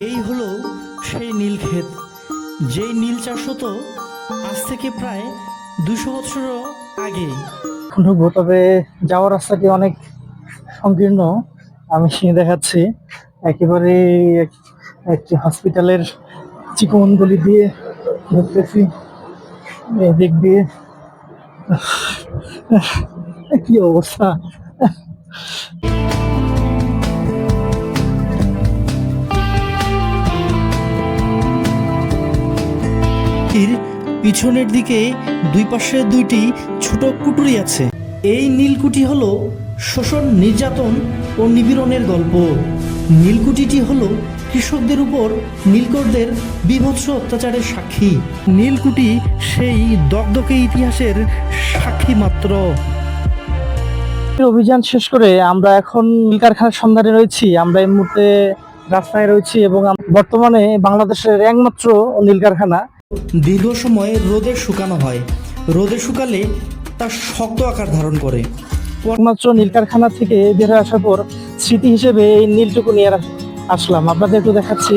এই হলো সেই নীলক্ষেত যেই নীল চাষ হতো আজ থেকে প্রায় দুশো বছর আগে। ঢুকবো তবে যাওয়ার রাস্তাটি অনেক সংকীর্ণ। আমি দেখাচ্ছি। একেবারে এক- একটি হসপিটালের চিকন গলি দিয়ে ঢুকতেছি এদিক দিয়ে। কি অবস্থা? পিছনের দিকে দুই পাশে দুইটি ছোট কুটুরি আছে। এই নীলকুঠি হলো শোষণ, নির্যাতন ও নিপীড়নের গল্প। নীলকুঠিটি হলো কৃষকদের উপর নীলকরদের বিভৎস অত্যাচারের সাক্ষী। নীলকুঠি সেই দগদকে ইতিহাসের সাক্ষী মাত্র। অভিযান শেষ করে আমরা এখন নীল কারখানার সন্ধানে রয়েছি। আমরা এই মুহূর্তে রাস্তায় রয়েছি এবং বর্তমানে বাংলাদেশের একমাত্র নীল কারখানা দীর্ঘ সময় রোদে শুকানো হয়। রোদে শুকালে তা শক্ত আকার ধারণ করে। একমাত্র নীল কারখানা থেকে বের হয়ে আসার পর স্মৃতি হিসেবে এই নীলটুকু নিয়ে আসলাম। আপনাদের একটু দেখাচ্ছি।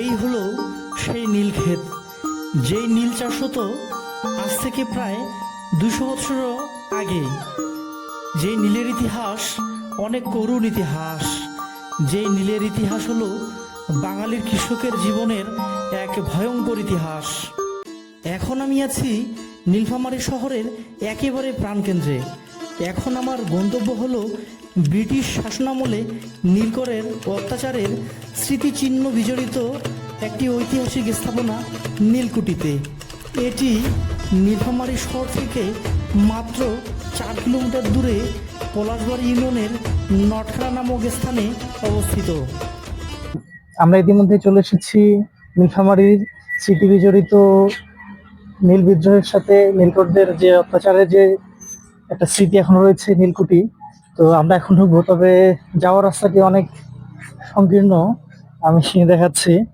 এই হলো সেই নীলক্ষেত যেই নীল চাষ হতো আজ থেকে প্রায় দুশো বছর আগে। যেই নীলের ইতিহাস অনেক করুণ ইতিহাস। যেই নীলের ইতিহাস হলো বাঙালির কৃষকের জীবনের এক ভয়ঙ্কর ইতিহাস। এখন আমি আছি নীলফামারী শহরের একেবারে প্রাণকেন্দ্রে। এখন আমার গন্তব্য হলো ব্রিটিশ শাসনামলে নীলকরের অত্যাচারের স্মৃতিচিহ্ন বিজড়িত একটি ঐতিহাসিক স্থাপনা নীলকুঠিতে এটি নীলফামারী শহর থেকে মাত্র চার কিলোমিটার দূরে পলাশবাড়ি ইউনিয়নের নটখরা নামক স্থানে অবস্থিত। আমরা ইতিমধ্যে চলে এসেছি নীলফামারীর স্মৃতি বিজড়িত নীল বিদ্রোহের সাথে নীলকরদের যে অত্যাচারের যে একটা স্মৃতি এখন রয়েছে নীলকুঠি তো আমরা এখন ঢুকবো, তবে যাওয়ার রাস্তাটি অনেক সংকীর্ণ। আমি দেখাচ্ছি,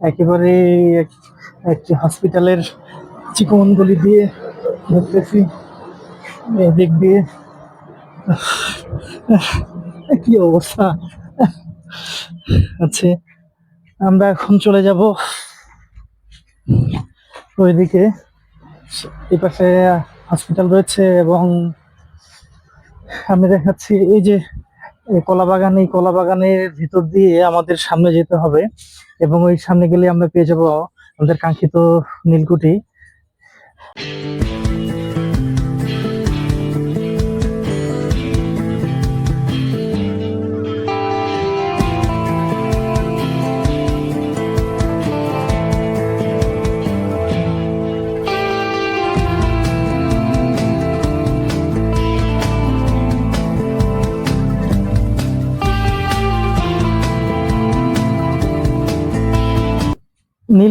একেবারে এক- একটি হসপিটালের চিকন গলি দিয়ে ঢুকতেছি, এদিক দিয়ে। কি অবস্থা? আছে আমরা এখন চলে যাব ওইদিকে। এই পাশে হসপিটাল রয়েছে এবং আমি দেখাচ্ছি এই যে কলা বাগান এই কলা বাগানের ভিতর দিয়ে আমাদের সামনে যেতে হবে এবং ওই সামনে গেলে আমরা পেয়ে যাব আমাদের কাঙ্ক্ষিত নীলকুঠি।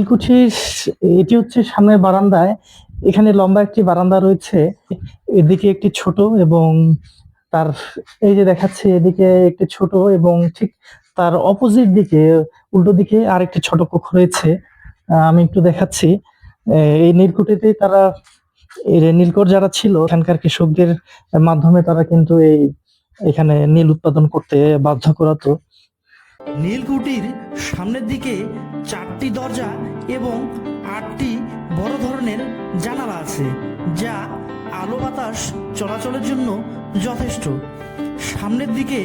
নীলকুঠির এটি হচ্ছে সামনের বারান্দায়। এখানে লম্বা একটি বারান্দা রয়েছে। এদিকে একটি ছোট এবং তার এই যে দেখাচ্ছে এদিকে একটি ছোট এবং ঠিক তার অপোজিট দিকে, উল্টো দিকে আরেকটি ছোট কক্ষ রয়েছে। আমি একটু দেখাচ্ছি। এই নীলকুঠিতে তারা নীলকর যারা ছিল, এখানকার কৃষকদের মাধ্যমে তারা কিন্তু এই এখানে নীল উৎপাদন করতে বাধ্য করাতো। নীলকুটির সামনের দিকে চারটি দরজা এবং আটটি বড় ধরনের জানালা আছে, যা আলো বাতাস চলাচলের জন্য যথেষ্ট। সামনের দিকে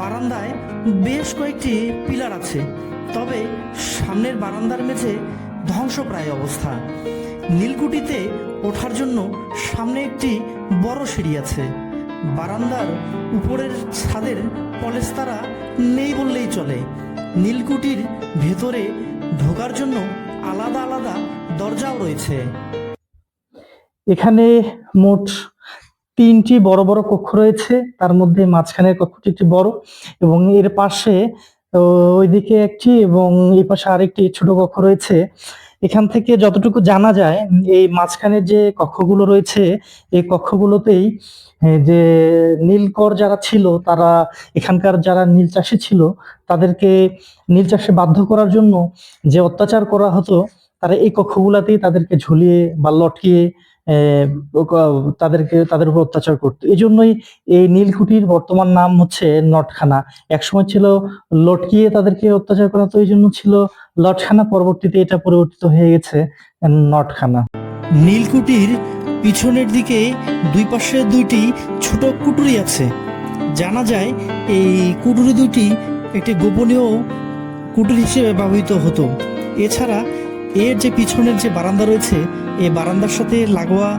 বারান্দায় বেশ কয়েকটি পিলার আছে, তবে সামনের বারান্দার মেঝে ধ্বংসপ্রায় অবস্থা। নীলকুঠিতে ওঠার জন্য সামনে একটি বড় সিঁড়ি আছে। বারান্দার উপরের ছাদের পলেস্তারা নেই বললেই চলে। নীলকুঠির ভেতরে ঢোকার জন্য আলাদা আলাদা দরজাও রয়েছে। এখানে মোট তিনটি বড় বড় কক্ষ রয়েছে। তার মধ্যে মাঝখানের কক্ষটি একটি বড় এবং এর পাশে ওইদিকে একটি এবং এই পাশে আরেকটি ছোট কক্ষ রয়েছে। এখান থেকে যতটুকু জানা যায়, এই মাঝখানে যে কক্ষগুলো রয়েছে, এই কক্ষগুলোতেই যে নীলকর যারা ছিল, তারা এখানকার যারা নীল চাষি ছিল, তাদেরকে নীল চাষে বাধ্য করার জন্য যে অত্যাচার করা হতো, তারা এই কক্ষগুলাতেই তাদেরকে ঝুলিয়ে বা লটকিয়ে তাদেরকে, তাদের উপর অত্যাচার করতো। এই জন্যই এই নীলকুঠির বর্তমান নাম হচ্ছে নটখানা। একসময় ছিল লটকিয়ে তাদেরকে অত্যাচার করা তো এই জন্য ছিল লটখানা পরবর্তীতে এটা পরিবর্তিত হয়ে গেছে নটখানা। নীলকুটির পিছনের দিকে দুই পাশে দুইটি ছোট কুটুরি আছে। জানা যায় এই কুটুরি দুটি একটি গোপনীয় কুটুরি হিসেবে ব্যবহৃত হতো। এছাড়া এর যে পিছনের যে বারান্দা রয়েছে এই বারান্দার সাথে লাগোয়া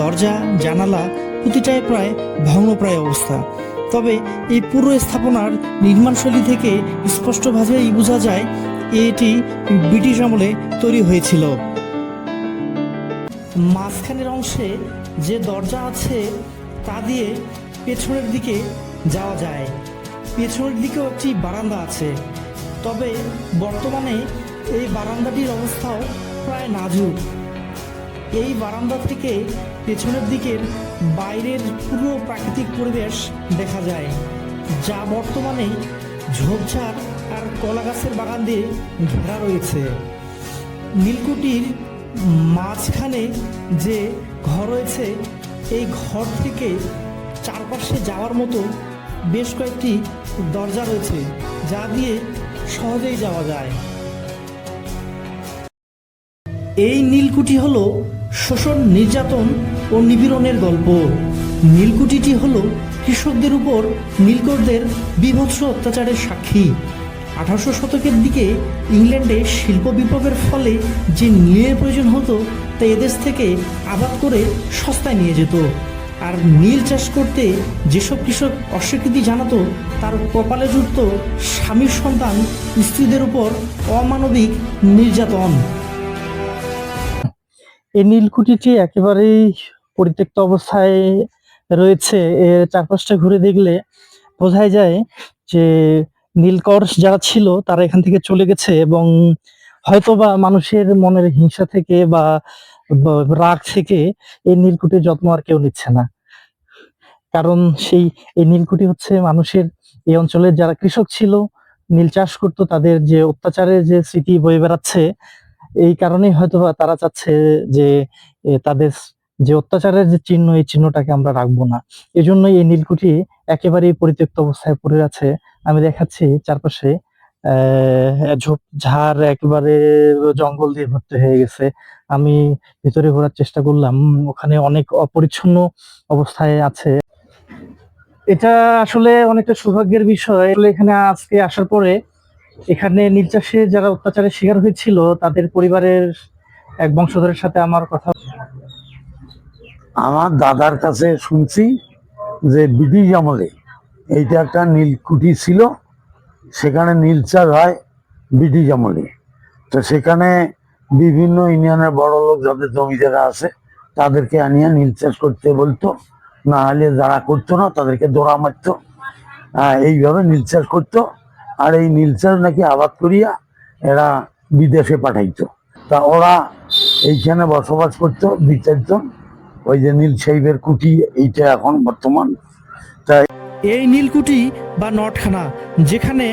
দরজা, জানালা প্রতিটাই প্রায় ভগ্নপ্রায় অবস্থা। তবে এই পুরো স্থাপনার নির্মাণশৈলী থেকে স্পষ্টভাবেই বোঝা যায় এটি ব্রিটিশ আমলে তৈরি হয়েছিল। মাঝখানের অংশে যে দরজা আছে, তা দিয়ে পেছনের দিকে যাওয়া যায়। পেছনের দিকেও একটি বারান্দা আছে। তবে বর্তমানে এই বারান্দাটির অবস্থাও প্রায় নাজুক। এই বারান্দা থেকে পেছনের দিকের বাইরের পুরো প্রাকৃতিক পরিবেশ দেখা যায়, যা বর্তমানে ঝোপঝাড় আর কলা গাছের বাগান দিয়ে ঘেরা রয়েছে। নীলকুঠির মাঝখানে যে ঘর রয়েছে, এই ঘর থেকে চারপাশে যাওয়ার মতো বেশ কয়েকটি দরজা রয়েছে, যা দিয়ে সহজেই যাওয়া যায়। এই নীলকুঠি হলো শোষণ, নির্যাতন ও নিপীড়নের গল্প। নীলকুঠিটি হলো কৃষকদের উপর নীলকরদের বিভৎস অত্যাচারের সাক্ষী। আঠারোশো শতকের দিকে ইংল্যান্ডে শিল্প বিপ্লবের ফলে যে নীলের প্রয়োজন হতো, তা এদেশ থেকে আবাদ করে সস্তায় নিয়ে যেত। আর নীল চাষ করতে যেসব কৃষক অস্বীকৃতি জানাতো, তার কপালে জুটত স্বামীর সন্তান, স্ত্রীদের উপর অমানবিক নির্যাতন। এই নীলকুঠিটি একেবারেই পরিত্যক্ত অবস্থায় রয়েছে। এর চারপাশটা ঘুরে দেখলে বোঝাই যায় যে নীলকর যারা ছিল, তারা এখান থেকে চলে গেছে এবং হয়তোবা মানুষের মনের হিংসা থেকে বা রাগ থেকে এই নীলকুঠির যত্ন আর কেউ নিচ্ছে না। কারণ সেই, এই নীলকুঠি হচ্ছে মানুষের, এই অঞ্চলের যারা কৃষক ছিল, নীল চাষ করতো, তাদের যে অত্যাচারের যে স্মৃতি বয়ে বেড়াচ্ছে, এই কারণেই হয়তোবা তারা চাচ্ছে যে তাদের যে অত্যাচারের যে চিহ্ন, এই চিহ্নটাকে আমরা রাখব না। এজন্যই এই নীলকুঠি একেবারেই পরিত্যক্ত অবস্থায় পড়ে আছে। আমি দেখাচ্ছি চারপাশে ঝোপ, ঝাড়, একেবারে জঙ্গল দিয়ে ভর্তি হয়ে গেছে। আমি ভিতরে ঘোরার চেষ্টা করলাম, ওখানে অনেক অপরিচ্ছন্ন অবস্থায় আছে। এটা আসলে অনেকটা সৌভাগ্যের বিষয়। এখানে আজকে আসার পরে এখানে নীল চাষে যারা অত্যাচারের শিকার হয়েছিল, তাদের পরিবারের এক বংশধরের সাথে আমার কথা আমার দাদার কাছে শুনছি যে ব্রিটিশ আমলে এইটা একটা নীলকুঠি ছিল সেখানে নীল চাষ হয় ব্রিটিশ আমলে। তো সেখানে বিভিন্ন ইউনিয়নের বড় লোক যাদের জমি জায়গা আছে তাদেরকে আনিয়ে নীল চাষ করতে বলতো। না হলে যারা করতো না তাদেরকে দোড়া মারতো। আহ, এইভাবে নীল চাষ করতো। আর এই নীল চাষ নাকি আবাদ করিয়া এরা বিদেশে পাঠাইতো। তা ওরা এইখানে বসবাস করতো চারজন ওই যে নীল সাহেবের কুটি, এইটা এখন বর্তমান। তাই এই নীলকুঠি বা নটখানা, যেখানে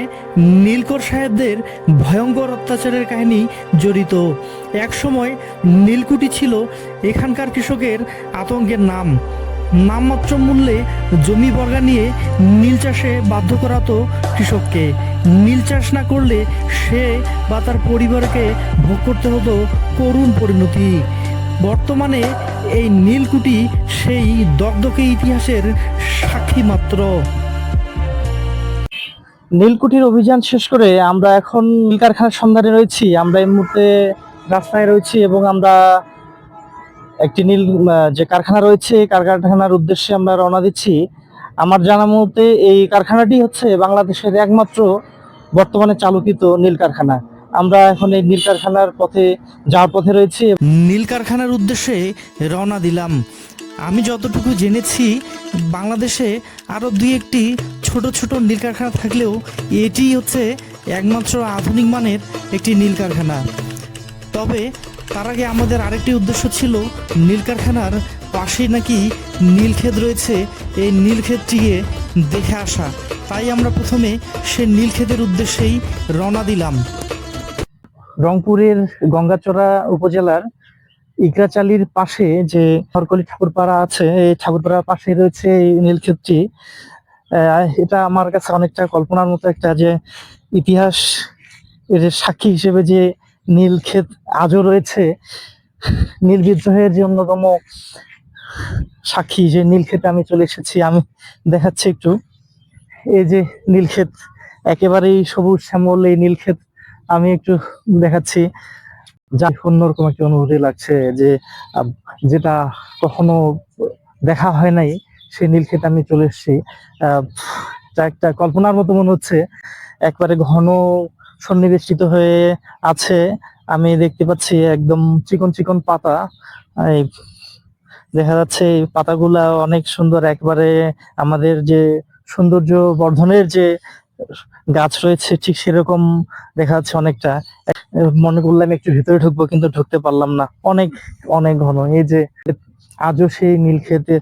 নীলকর সাহেবদের ভয়ঙ্কর অত্যাচারের কাহিনী জড়িত। একসময় নীলকুঠি ছিল এখানকার কৃষকের আতঙ্কের নাম। নামমাত্র মূল্যে জমি বর্গা নিয়ে নীল চাষে বাধ্য করাতো কৃষককে। নীল চাষ না করলে সে বা তার পরিবারকে ভোগ করতে হতো করুণ পরিণতি। বর্তমানে এই নীলকুঠি সেই দগদকে ইতিহাসের সাক্ষী মাত্র। নীলকুঠির অভিযান শেষ করে আমরা এখন নীল কারখানার সন্ধানে রয়েছি। আমরা এই মুহূর্তে রাস্তায় রয়েছি এবং আমরা একটি নীল যে কারখানা রয়েছে কারখানার উদ্দেশ্যে আমরা রওনা দিচ্ছি। আমার জানা মতে এই কারখানাটি হচ্ছে বাংলাদেশের একমাত্র বর্তমানে চালুকৃত নীল কারখানা আমরা এখন এই নীল কারখানার পথে যাওয়ার পথে রয়েছি। নীল কারখানার উদ্দেশ্যে রওনা দিলাম। আমি যতটুকু জেনেছি, বাংলাদেশে আরও দুই একটি ছোট ছোট নীল কারখানা থাকলেও এটি হচ্ছে একমাত্র আধুনিক মানের একটি নীল কারখানা। তবে তার আগে আমাদের আরেকটি উদ্দেশ্য ছিল নীল কারখানার পাশেই নাকি নীলক্ষেত রয়েছে। এই নীলক্ষেতটিকে দেখে আসা। তাই আমরা প্রথমে সে নীলক্ষেতের উদ্দেশ্যেই রওনা দিলাম। রংপুরের গঙ্গাচড়া উপজেলার ইকরাচালির পাশে যে হরকলি ঠাকুরপাড়া আছে এই ঠাকুরপাড়ার পাশে রয়েছে এই নীলক্ষেতটি। আহ, এটা আমার কাছে অনেকটা কল্পনার মতো একটা যে ইতিহাস এর সাক্ষী হিসেবে যে নীলক্ষেত আজও রয়েছে নীল বিদ্রোহের যে অন্যতম সাক্ষী যে নীলক্ষেতে আমি চলে এসেছি আমি দেখাচ্ছি একটু। এই যে নীলক্ষেত একেবারেই সবুজ শ্যামল এই নীলক্ষেত আমি একটু দেখাচ্ছি। যা অন্যরকম একটা অনুভূতি লাগছে যে যেটা কখনো দেখা হয় নাই, সেই নীলক্ষেত আমি চলে এসেছি। যা একটা কল্পনার মতো মনে হচ্ছে, একবারে ঘন সন্নিবেষ্টিত হয়ে আছে। আমি দেখতে পাচ্ছি একদম চিকন চিকন পাতা। দেখা যাচ্ছে এই পাতাগুলা অনেক সুন্দর, একবারে আমাদের যে সৌন্দর্য বর্ধনের যে গাছ রয়েছে, ঠিক সেরকম দেখা যাচ্ছে অনেকটা। মনে করলাম একটু ভিতরে ঢুকবো, কিন্তু ঢুকতে পারলাম না। অনেক অনেক ঘন। এই যে, আজও সেই নীল খেতে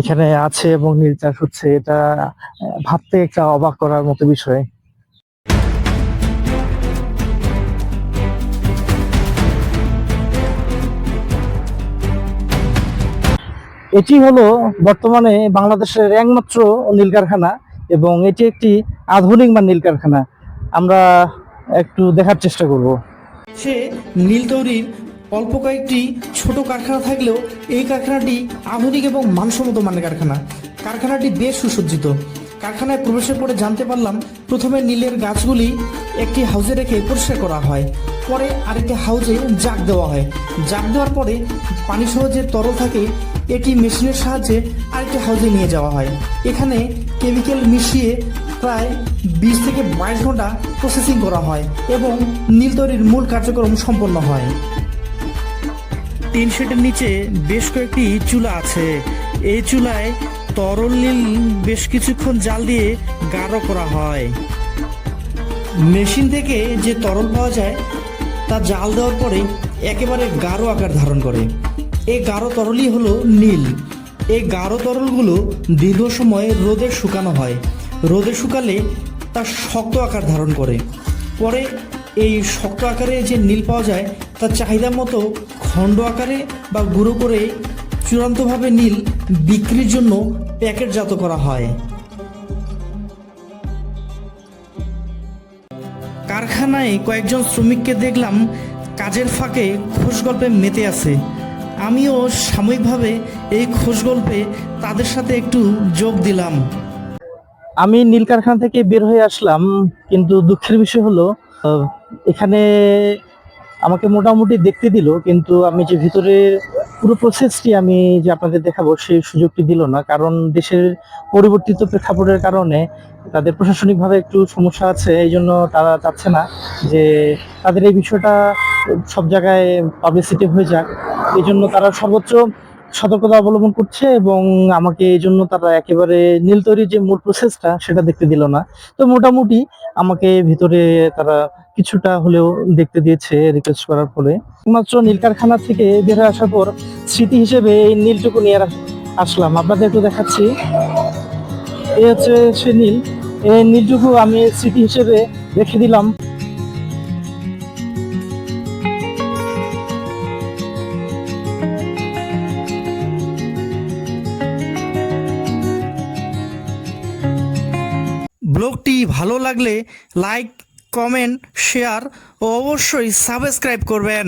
এখানে আছে এবং নীল চাষ হচ্ছে। এটা ভাবতে একটা অবাক করার মতো বিষয়। এটি হলো বর্তমানে বাংলাদেশের একমাত্র নীল কারখানা এবং এটি একটি আধুনিক মান নীল কারখানা। আমরা একটু দেখার চেষ্টা করব। সে নীল তৈরির অল্প কয়েকটি ছোট কারখানা থাকলেও এই কারখানাটি আধুনিক এবং মানসম্মত মানের কারখানা। কারখানাটি বেশ সুসজ্জিত। কারখানায় প্রবেশের পরে জানতে পারলাম প্রথমে নীলের গাছগুলি একটি হাউজে রেখে পরিষ্কার করা হয়। পরে আরেকটি হাউজে জাগ দেওয়া হয়। জাগ দেওয়ার পরে পানি সহ যে তরল থাকে, এটি মেশিনের সাহায্যে আরেকটি হাউজে নিয়ে যাওয়া হয়। এখানে কেমিক্যাল মিশিয়ে প্রায় বিশ থেকে বাইশ ঘণ্টা প্রসেসিং করা হয় এবং নীল তৈরির মূল কার্যক্রম সম্পন্ন হয়। টিন নিচে বেশ কয়েকটি চুলা আছে। এই চুলায় তরল নীল বেশ কিছুক্ষণ জাল দিয়ে গাঢ় করা হয়। মেশিন থেকে যে তরল পাওয়া যায় তা জাল দেওয়ার পরে একেবারে গাঢ় আকার ধারণ করে। এই গাঢ় তরলই হলো নীল। এই গাঢ় তরলগুলো দীর্ঘ সময় রোদে শুকানো হয়। রোদে শুকালে তা শক্ত আকার ধারণ করে। পরে এই শক্ত আকারে যে নীল পাওয়া যায়, তার চাহিদা মতো খণ্ড আকারে বা গুঁড়ো করে চূড়ান্তভাবে নীল বিক্রির জন্য প্যাকেটজাত করা হয়। কারখানায় কয়েকজন শ্রমিককে দেখলাম কাজের ফাঁকে খোশ গল্পে মেতে আছে। আমিও সাময়িকভাবে এই খোশ গল্পে তাদের সাথে একটু যোগ দিলাম। আমি নীল কারখানা থেকে বের হয়ে আসলাম, কিন্তু দুঃখের বিষয় হলো এখানে আমাকে মোটামুটি দেখতে দিল, কিন্তু আমি যে ভিতরে পুরো প্রসেসটি আমি যে আপনাদের দেখাবো সেই সুযোগটি দিল না, কারণ দেশের পরিবর্তিত প্রেক্ষাপটের কারণে তাদের প্রশাসনিকভাবে একটু সমস্যা আছে, এই জন্য তারা চাচ্ছে না যে তাদের এই বিষয়টা সব জায়গায় পাবলিসিটি হয়ে যাক। এই জন্য তারা সর্বোচ্চ সতর্কতা অবলম্বন করছে এবং আমাকে এই জন্য তারা একেবারে নীল তৈরির যে মূল প্রসেসটা সেটা দেখতে দিল না। তো মোটামুটি আমাকে ভিতরে তারা কিছুটা হলেও দেখতে দিয়েছে রিকোয়েস্ট করার ফলে। মাত্র নীল কারখানা থেকে বের আসার পর স্মৃতি হিসেবে এই নীলটুকু নিয়ে আসলাম। আপনাদের একটু দেখাচ্ছি। এই হচ্ছে সে নীল। এই নীলটুকু আমি স্মৃতি হিসেবে রেখে দিলাম। ব্লগটি ভালো লাগলে লাইক, কমেন্ট, শেয়ার ও অবশ্যই সাবস্ক্রাইব করবেন।